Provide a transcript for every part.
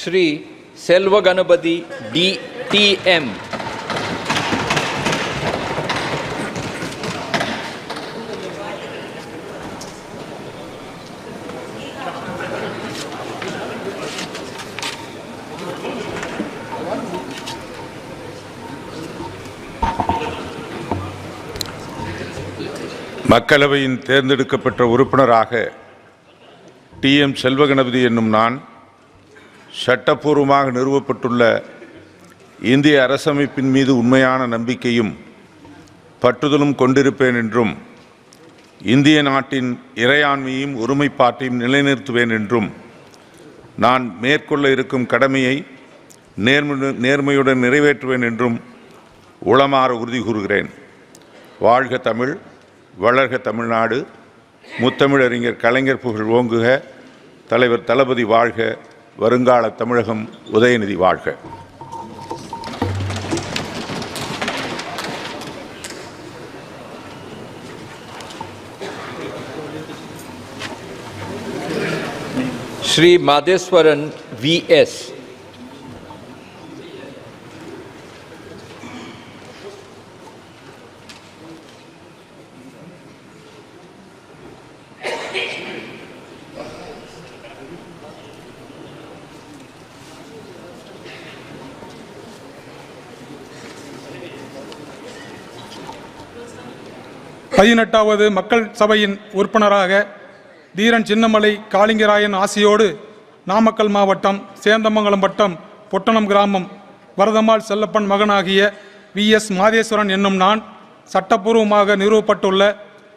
Sri Selva Ganapathi D T. மக்களவையின் தேர்ந்தெடுக்கப்பட்ட உறுப்பினராக டி எம் செல்வகணபதி என்னும் நான் சட்டப்பூர்வமாக நிறுவப்பட்டுள்ள இந்திய அரசமைப்பின் மீது உண்மையான நம்பிக்கையும் பற்றுதலும் கொண்டிருப்பேன் என்றும் இந்திய நாட்டின் இறையாண்மையும் ஒருமைப்பாட்டையும் நிலைநிறுத்துவேன் என்றும் நான் மேற்கொள்ள இருக்கும் கடமையை நேர்ம நேர்மையுடன் நிறைவேற்றுவேன் என்றும் உளமாற உறுதி கூறுகிறேன். வாழ்க தமிழ் வளர்க தமிழ்நாடு. முத்தமிழறிஞர் கலைஞர் புகழ் ஓங்குக. தலைவர் தளபதி வாழ்க. வருங்கால தமிழகம் உதயநிதி வாழ்க Shri Madheswaran VS Thank you. பதினெட்டாவது மக்கள் சபையின் உறுப்பினராக தீரன் சின்னமலை காளிங்கராயன் ஆசியோடு நாமக்கல் மாவட்டம் சேந்தமங்கலம் வட்டம் பொட்டணம் கிராமம் வரதம்மாள் செல்லப்பன் மகனாகிய வி. எஸ். மாதேஸ்வரன் என்னும் நான் சட்டப்பூர்வமாக நிறுவப்பட்டுள்ள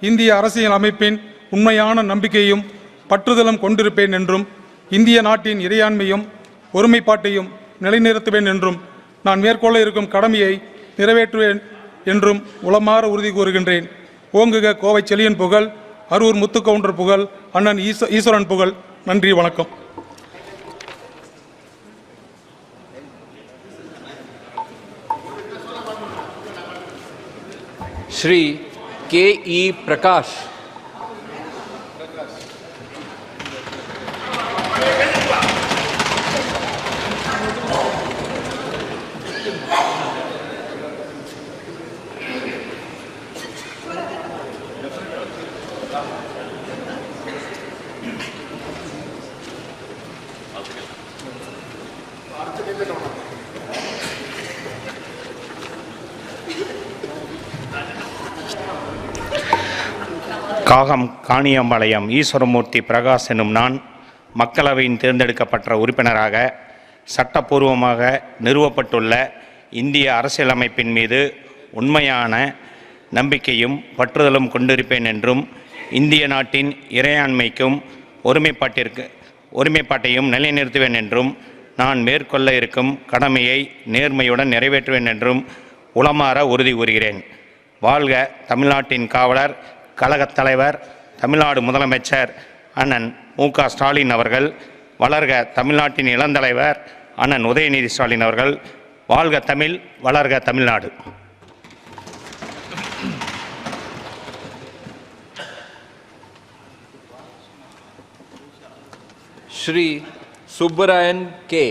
இந்திய அரசியல் அமைப்பின் உண்மையான நம்பிக்கையும் பற்றுதலும் கொண்டிருப்பேன் என்றும் இந்திய நாட்டின் இறையாண்மையும் ஒருமைப்பாட்டையும் நிலைநிறுத்துவேன் என்றும் நான் மேற்கொள்ள இருக்கும் கடமையை நிறைவேற்றுவேன் என்றும் உளமாற உறுதி கூறுகின்றேன். ஓங்குக கோவை செலியன் புகழ் அரூர் முத்துக்கவுண்டர் புகழ் அண்ணன் ஈஸ்வ ஈஸ்வரன் புகழ். நன்றி வணக்கம். Shri K E Prakash. காகம் காணியம்பாளையம் ஈஸ்வரமூர்த்தி பிரகாஷ் எனும் நான் மக்களவையின் தேர்ந்தெடுக்கப்பட்ட உறுப்பினராக சட்டப்பூர்வமாக நிறுவப்பட்டுள்ள இந்திய அரசியலமைப்பின் மீது உண்மையான நம்பிக்கையும் பற்றுதலும் கொண்டிருப்பேன் என்றும் இந்திய நாட்டின் இறையாண்மைக்கும் ஒருமைப்பாட்டிற்கு ஒருமைப்பாட்டையும் நிலைநிறுத்துவேன் என்றும் நான் மேற்கொள்ள இருக்கும் கடமையை நேர்மையுடன் நிறைவேற்றுவேன் என்றும் உளமாற உறுதி கூறுகிறேன். வாழ்க தமிழ்நாட்டின் காவலர் கழகத் தலைவர் தமிழ்நாடு முதலமைச்சர் அண்ணன் மு க ஸ்டாலின் அவர்கள் வளர்க தமிழ்நாட்டின் இளந்தலைவர் அண்ணன் உதயநிதி ஸ்டாலின் அவர்கள் வாழ்க தமிழ் வளர்க தமிழ்நாடு. श्री सुब्रायन के।